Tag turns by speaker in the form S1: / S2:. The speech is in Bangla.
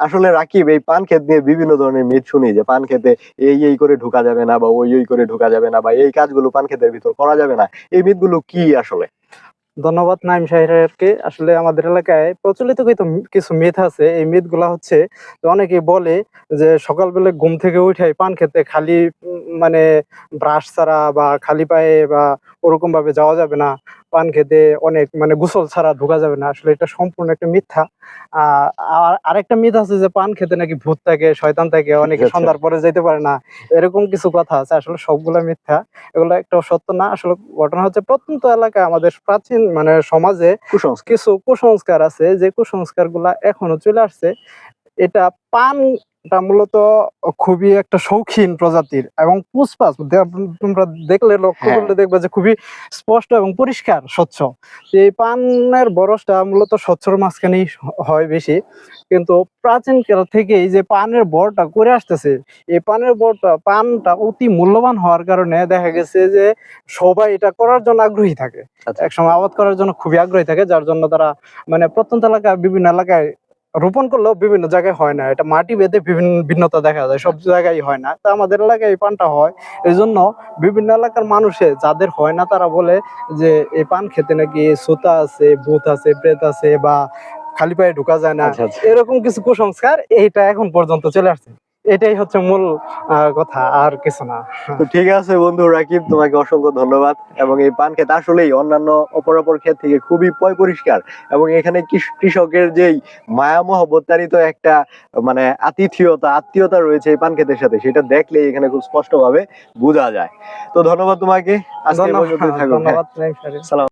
S1: আসলে রাকিব, এই পান ক্ষেত নিয়ে বিভিন্ন ধরনের মিথ শুনি যে পান খেতে এই এই করে ঢুকা যাবে না বা ওই ওই করে ঢুকা যাবে না বা এই কাজগুলো পান খেতের ভিতর করা যাবে না। এই মিথগুলো কি আসলে?
S2: ধন্যবাদ নাইম সাহেবকে। আসলে আমাদের এলাকায় প্রচলিত কিন্তু কিছু মিথ আছে। এই মেথ হচ্ছে অনেকে বলে যে সকালবেলা ঘুম থেকে উঠে পান খেতে খালি মানে ব্রাশ ছাড়া বা খালি পায়ে বা ওরকম ভাবে যাওয়া যাবে না পান খেতে অনেক মানে গোসল ছাড়া ঢোকা যাবে না। আসলে এটা সম্পূর্ণ একটা মিথ্যা। আর আরেকটা মিথ আছে যে পান খেতে নাকি ভূত থাকে শয়তান থাকে অনেকে। সন্ধ্যার পরে যেতে পারে না। এরকম কিছু কথা আছে আসলে সবগুলা মিথ্যা। এগুলো একটা সত্য না আসলে ঘটনা হচ্ছে প্রত্যন্ত এলাকায় আমাদের প্রাচীন মানে সমাজে কিছু কুসংস্কার আছে যে কুসংস্কারগুলা এখনও চলে আসছে। এটা পানটা মূলত খুবই একটা শৌখিন প্রজাতির এবং পুষ্পাস তোমরা দেখলে লক্ষ্য
S1: হ্যাঁ।
S2: করলে দেখবে যে খুবই স্পষ্ট এবং পরিষ্কার স্বচ্ছ এই পানের বরসটা মূলত স্বচ্ছর মাঝখানেই হয় বেশি কিন্তু প্রাচীন কাল থেকে এই যে পানের বরটা করে আসতেছে এই পানের বরটা পানটা অতি মূল্যবান হওয়ার কারণে দেখা গেছে যে সবাই এটা করার জন্য আগ্রহী থাকে
S1: আচ্ছা।
S2: একসময় আবাদ করার জন্য খুবই আগ্রহী থাকে যার জন্য তারা মানে প্রত্যন্ত এলাকায় বিভিন্ন এলাকায় রোপণ করলেও বিভিন্ন জায়গায় হয় না। এটা মাটি বেঁধে বিভিন্ন ভিন্নতা দেখা যায় সব জায়গায় হয় না। তা আমাদের এলাকায় এই পানটা হয়। এই জন্য বিভিন্ন এলাকার মানুষে যাদের হয় না তারা বলে যে এই পান খেতে নাকি সুতা আছে ভূত আছে প্রেত আছে বা খালি পায়ে ঢোকা যায় না।
S1: আচ্ছা আচ্ছা।
S2: এরকম কিছু কুসংস্কার এইটা এখন পর্যন্ত চলে আসছে। এটাই হচ্ছে মূল কথা আর কিছু না।
S1: তো ঠিক আছে বন্ধু রাকিব তোমাকে অসংখ্য ধন্যবাদ। এবং এই পান ক্ষেত আসলেই অন্যান্য অপর অপর ক্ষেত থেকে খুবই পয় পরিষ্কার। এবং এখানে কৃষ- কৃষকের যেই মায়া মহব্বতারিত একটা মানে আতিথিয়তা আত্মীয়তা রয়েছে এই পান ক্ষেতের সাথে। সেটা দেখলেই এখানে খুব স্পষ্ট ভাবে বোঝা যায়। তো ধন্যবাদ তোমাকে। আজকে
S2: ধন্যবাদ
S1: হ্যাঁ। সালাম।